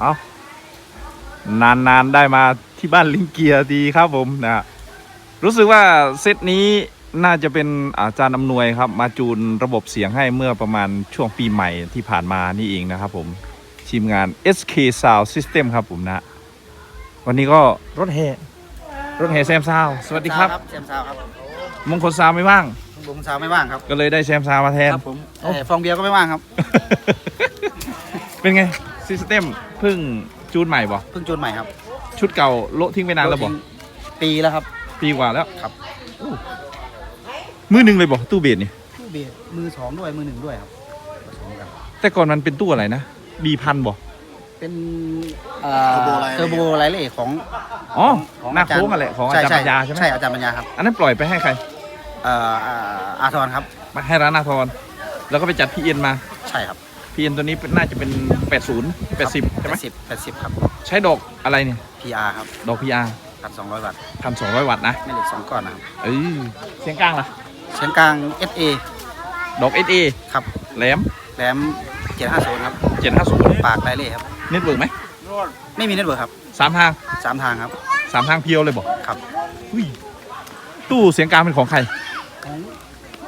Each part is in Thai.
เอานานๆได้มาที่บ้านลิงเกียร์ดีครับผมนะรู้สึกว่าเซตนี้น่าจะเป็นอาจารย์อำนวยครับ มาจูนระบบเสียงให้เมื่อประมาณช่วงปีใหม่ที่ผ่านมานี่เองนะครับผมทีมงาน SK Sound System ครับผมนะ วันนี้ก็รถแห่รถแห่แซมซาวสวัสดีครับแซมซาวครับมงคลซาวไม่ว่างบุงซาวไม่ว่างครับ ก็เลยได้แซมซาวมาแทนครับผมเอ่อฟองเบียร์ก็ไม่ว่างครับ เป็นไงซิสเต็ม เพิ่งจูนใหม่บ่เพิ่งจูนใหม่ครับชุดเก่าโละทิ้งไปนานแล้วบ่ปีแล้วครับ ปีกว่าแล้วครับโอ้มือหนึ่งเลยบ่ตู้เบสนี่ตู้เบียร์มือสองด้วยมือหนึ่งด้วยครับผสมกันแต่ก่อนมันเป็นตู้อะไรนะบีพันบ่เป็นเอ่อเทอร์โบไลเล่ของอ๋อของหน้าโค้งอะไรของอาจารย์ปัญญาใช่ไหมใช่อาจารย์ปัญญาครับอันนั้นปล่อยไปให้ใครเอ่ออ่าอาทรครับมาให้ร้านนาทรแล้วก็ไปจัดพีเอ็นมาใช่ครับ พีเอ็นตัวนี้เป็นน่าจะเป็น80 80ใช่ไหมแปดสิบแปดสิบครับ ใช้ดอกอะไรเนี่ย PR ครับดอก PR พันสองร้อยวัตต์พันสองร้อยวัตต์นะไม่เหล็กสองก้อนนะครับเออเสียงกลางล่ะเสียงกลาง SA ดอก SA ครับแหลมแรมเจ็ดห้าศูนย์ครับ750ปากไลเล่ครับ เน็ตเวิร์กไหมไม่มีเน็ตเวิร์กครับสามทางสามทางครับสามทางเพียวเลยบอกครับอุ้ยตู้เสียงกลางเป็นของใคร ของ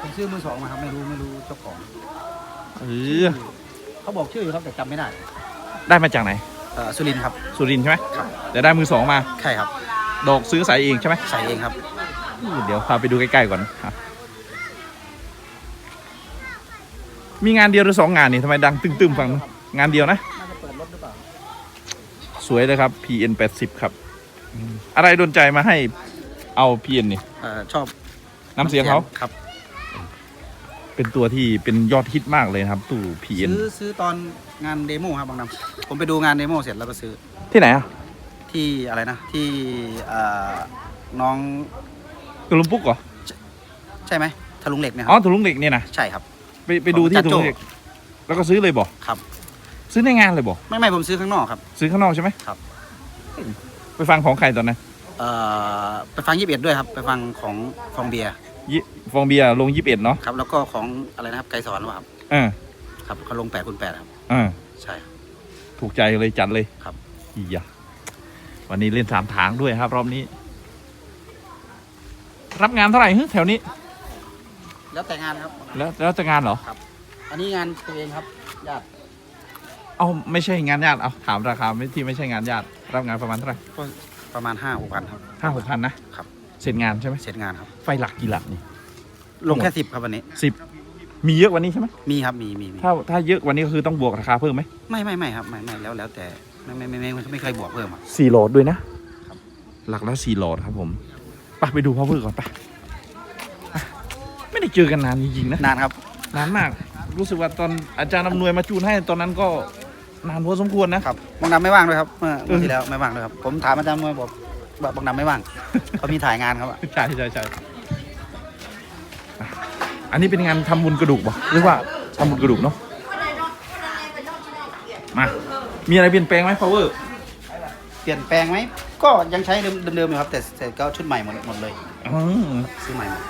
ผมซื้อมือสองมาครับ ไม่รู้ไม่รู้เจ้าของ เออ เขาบอกชื่ออยู่ครับแต่จำไม่ได้ได้มาจากไหน เอ่อสุรินทร์ครับ สุรินทร์ใช่ไหมครับแต่ได้มือสองมา ใช่ครับ ดอกซื้อใส่เองใช่ไหมใส่เองครับ อู้เดี๋ยวพาไปดูใกล้ๆก่อนอะมีงานเดียวหรือสองงานนี่ทำไมดังตึมๆฟังนะงานเดียวนะ น่าจะเปิดรถหรือเปล่า สวยเลยครับ PN 80ครับอืมอะไรโดนใจมาให้เอา PN นี่ เอ่อชอบน้ำเสียงเขาครับ เป็นตัวที่เป็นยอดฮิตมากเลยนะครับตู้ PN ซื้อซื้อตอนงานเดโมครับบางนำผมไปดูงานเดโมเสร็จแล้วก็ซื้อที่ไหนอะที่อะไรนะ ที่เอ่อน้องตุลุมปุกเหรอ ใช่ไหมทะลุงเหล็กเนี่ยคอ๋อรับตุลุงเหล็กเนี่ยนะ ใช่ครับ ไปไปดูที่ของจัดตุลุงเหล็ก แล้วก็ซื้อเลยบอก ครับ ซื้อในงานเลยบอก ไม่ไม่ผมซื้อข้างนอกครับ ซื้อข้างนอกใช่ไหมครับ ไปฟังของใครตอนนั้น เอ่อไปฟังยี่สิบเอ็ดด้วยครับ ไปฟังของฟองเบียร์ ยิฟองเบียร์ลงยี่สิบเอ็ดเนาะครับ แล้วก็ของอะไรนะครับไกรสอนว่าครับเออครับเขาลงแปดคูณแปดครับเออใช่ครับ ถูกใจเลยจัดเลยครับ อียะวันนี้เล่นสามทางด้วยครับ รอบนี้ รับงานเท่าไหร่ฮึแถวนี้ แล้วแต่งานครับ แล้วแล้วจะงานเหรอ อันนี้งานตัวเองครับญาติเอาไม่ใช่งานญาติเอาถามราคาไม่ที่ไม่ใช่งานญาติรับงานประมาณเท่าไหร่ก็ประมาณห้าหกพันครับ ห้าหกพันนะครับ เสร็จงานใช่ไหมเสร็จงานครับ ไฟหลักกี่หลักนี่ลงแค่สิบครับวันนี้สิบมีเยอะกว่านี้ใช่ไหมมีครับมีมีมีถ้าถ้าเยอะกว่านี้ก็คือต้องบวกราคาเพิ่มไหมไม่ไม่ไม่ครับไม่ไม่แล้วแล้วแต่ไม่ไม่ไม่ไม่ไม่ไม่เคยบวกเพิ่มอะสี่โหลดด้วยนะครับหลักละสี่โหลดครับผมไปไปดูพาวเวอร์ก่อนไปอะไม่ได้เจอกันนานจริงๆนะนานครับ นานมาก รู้สึกว่าตอนอาจารย์อำนวยมาจูนให้ตอนนั้นก็นานพอสมควรนะ ครับบางดำไม่ว่างด้วยครับเมื่อเมื่อเออที่แล้วไม่ว่างด้วยครับผมถามอาจารย์มวยบอก บอกบางดำไม่ว่าง เขามีถ่ายงานครับอะใช่ใช่ใช่อะอันนี้เป็นงานทำบุญกระดูกป่ะหรือว่าทำบุญกระดูกเนาะมา มีอะไรเปลี่ยนแปลงไหม power เปลี่ยนแปลงไหม ก็ยังใช้เดิมเดิมๆอยู่ครับ แต่แต่ก็ชุดใหม่หมดหมดเลยอืมซื้อใหม่หมด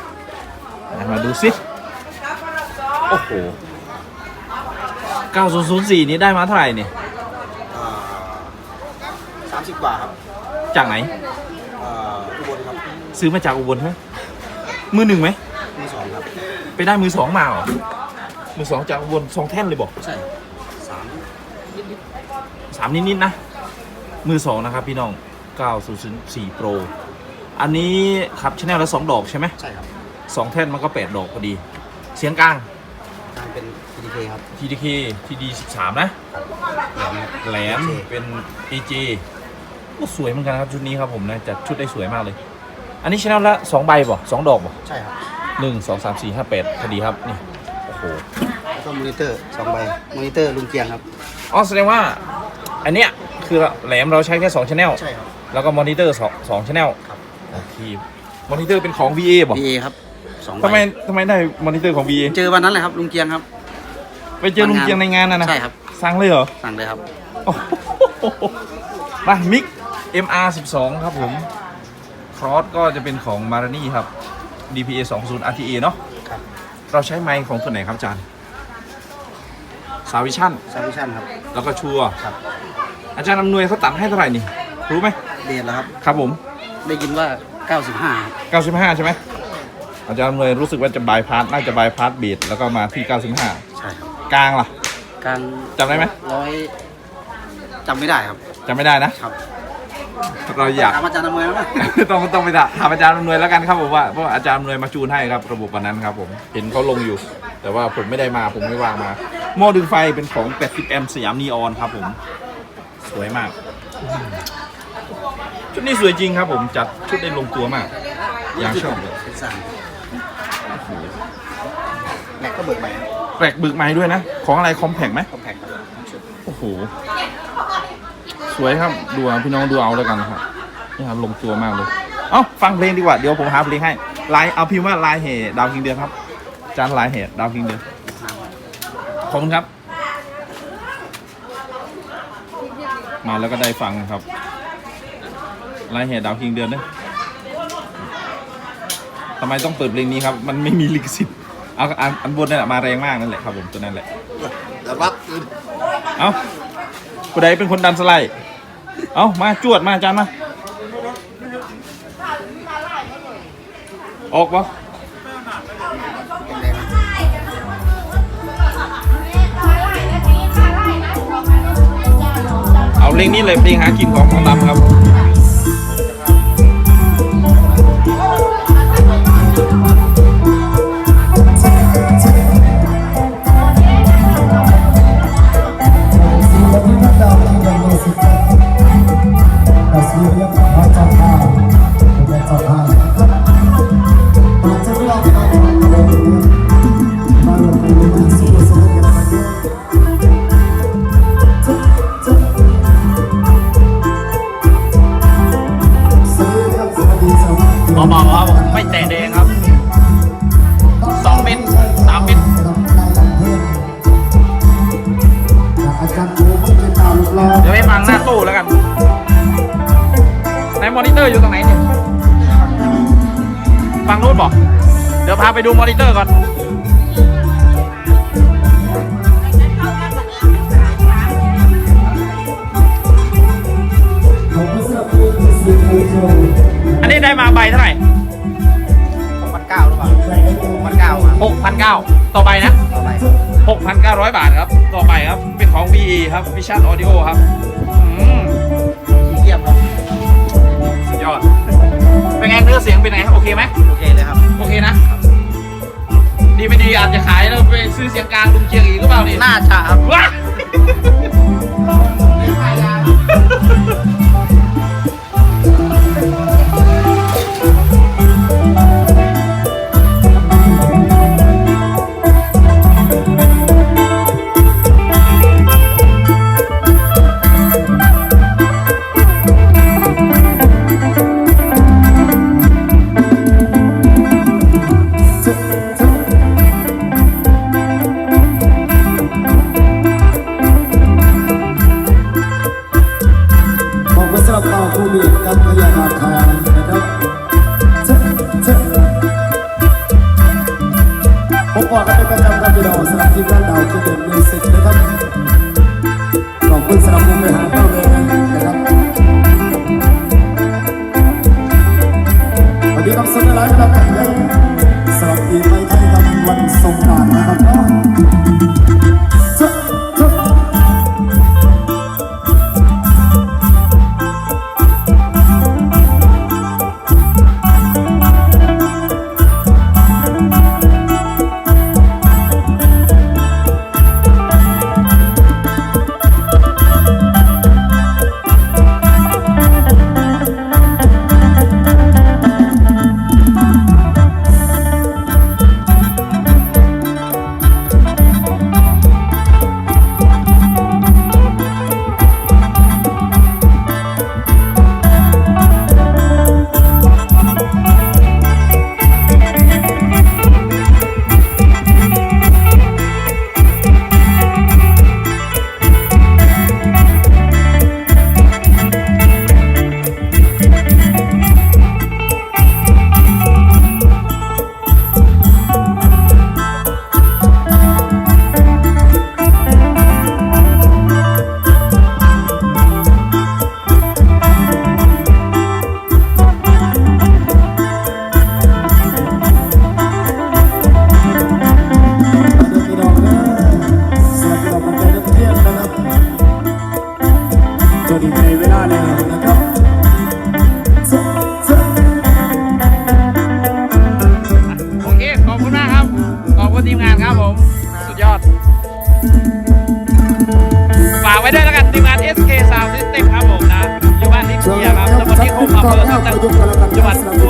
อะมาดูสิโอ้โห9004 นี้ได้มาเท่าไหร่เนี่ย สามสิบกว่าครับจากไหน เอ่ออุบลครับ ซื้อมาจากอุบลใช่ไหมมือหนึ่งไหมมือสองครับ ไปได้มือสองมาเหรอมือสองจากอุบลสองแท่นเลยบอกใช่สามสามนิดๆนะ มือสองนะครับพี่น้อง9004 Pro อันนี้ขับชแนลละสองดอกใช่ไหมใช่ครับสองแท่นมันก็8ดอกพอดี เสียงกลางทางเป็น PDK ครับ TDK TD 13นะแหลมเป็น AJ ก็สวยเหมือนกันนะครับชุดนี้ครับผมนะจัดชุดได้สวยมากเลย อันนี้ชแนลละสองใบบ่สองดอกบ่ใช่ครับหนึ่งสองสามสี่ห้าแปดพอดีครับนี่โอ้โหแล้วก็มอนิเตอร์สองใบมอนิเตอร์ลุงเกียงครับอ๋อแสดงว่า อันเนี้ยคือแหลมเราใช้แค่2ชแนลใช่ครับ แล้วก็มอนิเตอร์สองสองชแนลครับ โอเคมอนิเตอร์เป็นของ VA บ่ VA ครับสองใบทำไมทำไมได้มอนิเตอร์ของ VA เจอวันนั้นเลยครับลุงเกียงครับ ไปเจอลุงเกียงในงานนะนะใช่ครับ สั่งเลยเหรอสั่งเลยครับโอ้โหมามิก MR 12 ครับผม ครอสก็จะเป็นของมารานี่ครับ DPA 20 RTA เนาะครับ เราใช้ไมค์ของตัวไหนครับอาจารย์สาวิชั่นซาวิชันครับ แล้วก็ชัวร์ครับ อาจารย์อำนวยเขาตัดให้เท่าไหร่นี่ รู้ไหมเดทแล้วครับ ครับผม ได้ยินว่า 95ครับ95 ใช่ไหมอาจารย์อำนวยรู้สึกว่าจะบายพาสน่าจะบายพาสบีดแล้วก็มาที่ 95 ใช่ครับ กลางล่ะ การจำได้ไหม ร้อยจำไม่ได้ครับจำไม่ได้นะ ครับ เราอยากถามอาจารย์ทำไมวะต้องต้องไปถามอาจารย์อำนวยแล้วกันครับผมว่าเพราะว่าอาจารย์อำนวยมาจูนให้ครับระบบวันนั้นครับผมเห็นเขาลงอยู่ แต่ว่าผมไม่ได้มาผมไม่ว่างมา หม้อดึงไฟเป็นของ 80แอมป์สยามนีออนครับผม สวยมาก ชุดนี้สวยจริงครับผมจัดชุดได้ลงตัวมาก อย่างชอบเลยเป็นสั่งแม็กก็เบิกใหม่แปลกบึกใหม่ด้วยนะ ของอะไรคอมแพกไหมคอมแพคครับ โอ้โห สวยครับ ดูเอาพี่น้องดูเอาแล้วกันครับนี่ครับลงตัวมากเลย เอ้าฟังเพลงดีกว่า เดี๋ยวผมหาเพลงให้ ลายเอาพิมพ์ว่าลายเหตุดาวคิงเดือนครับ จานลายเหตุดาวคิงเดือนขอบคุณครับ มาแล้วก็ได้ฟังครับ ลายเหตุดาวคิงเดือนเนี่ยทำไมต้องเปิดเพลงนี้ครับ มันไม่มีลิขสิทธิ์ เอาอันบนนั่นแหละมาแรงมากนั่นแหละครับผมตัวนั่นแหละแต่ว่า เอ้าผู้ใดเป็นคนดันสไลด์เอ้ามาจวดมาอาจารย์มา ออกปะเป็นไงบ้าเอาเพลงนี้เลยเพลงหากินของของดำครับ เบาๆครับไม่แตะแดงครับสองเม็ดสามเม็ดอาจารย์โอ้ไม่เป็นตรเดี๋ยวไปฟังหน้าตู้แล้วกันไหนมอนิเตอร์อยู่ตรงไหนเนี่ยฟังนู้นบอก เดี๋ยวพาไปดูมอนิเตอร์ก่อน ต่อใบนะ ต่อไป6,900 บาทครับ ต่อไปครับ เป็นของ VE ครับ Vision Audio ครับอืมเทียบครับ สุดยอด เป็นไงเนื้อเสียงเป็นไงครับโอเคไหม โอเคเลยครับ โอเคนะ ดีไม่ดีอาจจะขายแล้วไปซื้อเสียงกลางลุงเชียงอีกหรือเปล่านี่น่าจะครับว้า สมัยร้ายเราไสวัสดีไปไทยกันวันสงกรานต์นะครับ เภอสันงจังหวัดอุ